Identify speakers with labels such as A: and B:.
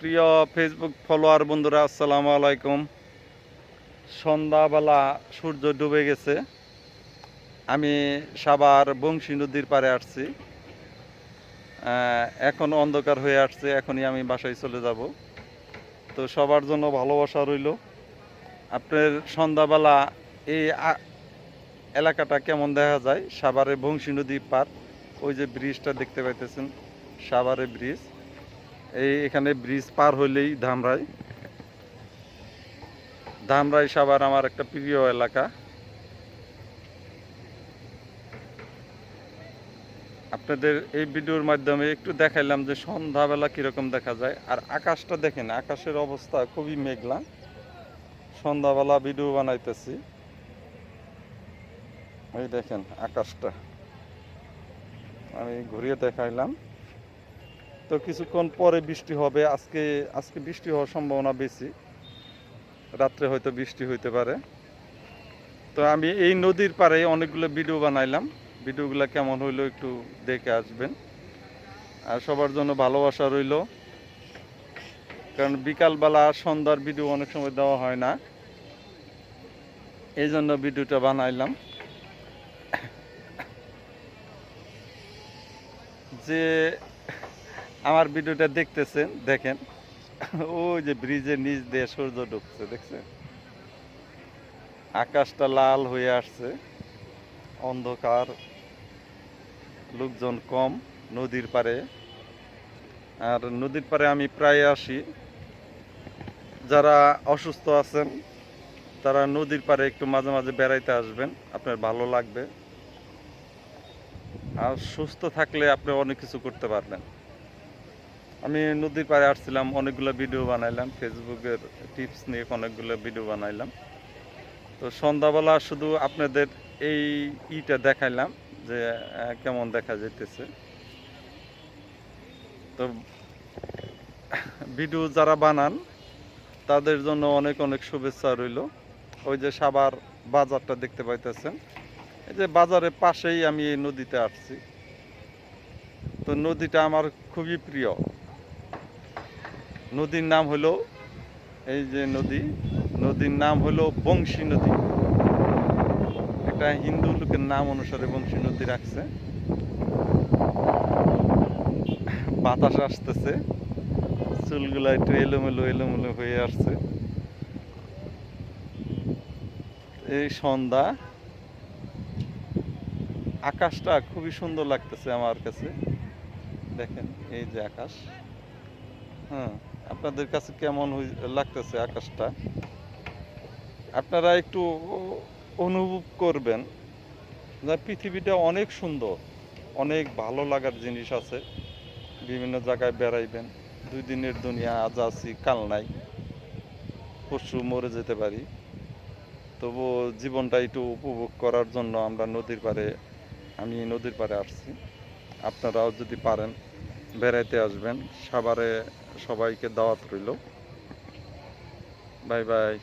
A: প্রিয় Facebook follower বন্ধুরা, আসসালামু আলাইকুম। সন্ধ্যাবেলা সূর্য ডুবে গেছে। আমি সাবার বংশী নদীর পাড়ে আসছি। এখন অন্ধকার হয়ে আসছে, এখনই আমি বাসায় চলে যাব। তো সবার জন্য ভালোবাসা রইল। আপনার সন্ধ্যাবেলা এই এলাকাটা কেমন দেখা যায়? সাভারের বংশী নদী পার ওই যে ব্রিজটা দেখতে পাইতেছেন, সাভারের ব্রিজ এই এখানে ব্রিজ পার হইলেই ধামরাই। ধামরাই সাভার আমার একটা প্রিয় এলাকা। আপনাদের এই ভিডিওর মাধ্যমে একটু দেখাইলাম যে সন্ধ্যাবেলা কীরকম দেখা যায়। আর আকাশটা দেখেন, আকাশের অবস্থা খুবই মেঘলা। সন্ধ্যাবেলা ভিডিও বানাইতেছি। এই দেখেন আকাশটা। আমি ঘুরিয়ে দেখাইলাম। তো কিছুক্ষণ পরে বৃষ্টি হবে। আজকে আজকে বৃষ্টি হওয়ার সম্ভাবনা বেশি। রাত্রে হয়তো বৃষ্টি হইতে পারে। তো আমি এই নদীর পাড়ে অনেকগুলো ভিডিও বানাইলাম। ভিডিওগুলো কেমন হইল একটু দেখে আসবেন। আর সবার জন্য ভালোবাসা রইল। কারণ বিকালবেলা সন্ধ্যার ভিডিও অনেক সময় দেওয়া হয় না। এই জন্য ভিডিওটা বানাইলাম। যে আমার ভিডিওটা দেখতেছেন, দেখেন। ওই যে ব্রিজের নিচ দিয়ে সূর্য ঢুকছে দেখছেন? আকাশটা লাল হয়ে আসছে, অন্ধকার, লোকজন কম, নদীর পারে আর নদীর পাড়ে আমি প্রায় আসি। যারা অসুস্থ আছেন, তারা নদীর পাড়ে একটু মাঝে মাঝে বেড়াইতে আসবেন, আপনার ভালো লাগবে। আর সুস্থ থাকলে আপনি অনেক কিছু করতে পারবেন। আমি নদীর পাড়ে আসছিলাম, অনেকগুলো ভিডিও বানাইলাম ফেসবুকের টিপস নিয়ে অনেকগুলো ভিডিও বানাইলাম। তো সন্ধ্যাবেলা শুধু আপনাদের এই ইটা দেখাইলাম যে কেমন দেখা যেতেছে তো ভিডিও যারা বানান, তাদের জন্য অনেক অনেক শুভেচ্ছা রইল। ওই যে সাবার বাজারটা দেখতে পাইতেছেন। এই যে বাজারের পাশেই আমি এই নদীতে আসছি। তো নদীটা আমার খুবই প্রিয়। নদীর নাম হলো, এই যে নদী, নদীর নাম হলো বংশী নদী। একটা হিন্দু লোকের নাম অনুসারে বংশী নদী রাখছে। বাতাস আসতেছে, চুলগুলো একটু এলোমেলো এলোমেলো হয়ে আসছে। এই সন্ধ্যা, আকাশটা খুবই সুন্দর লাগতেছে আমার কাছে। দেখেন, এই যে আকাশ। হ্যাঁ। আপনাদের কাছে কেমন লাগতেছে আকাশটা? আপনারা একটু অনুভব করবেন যে পৃথিবীটা অনেক সুন্দর, অনেক ভালো লাগার জিনিস আছে। বিভিন্ন জায়গায় বেড়াইবেন, দুই দিনের দুনিয়া আজ আছি, কাল নাই। পরশু মরে যেতে পারি। তবু জীবনটা একটু উপভোগ করার জন্য আমরা নদীর পাড়ে, আমি নদীর পাড়ে আসছি। আপনারাও যদি পারেন বেড়াইতে আসবেন। সাভারে সবাইকে দাওয়াত রইল। Bye bye.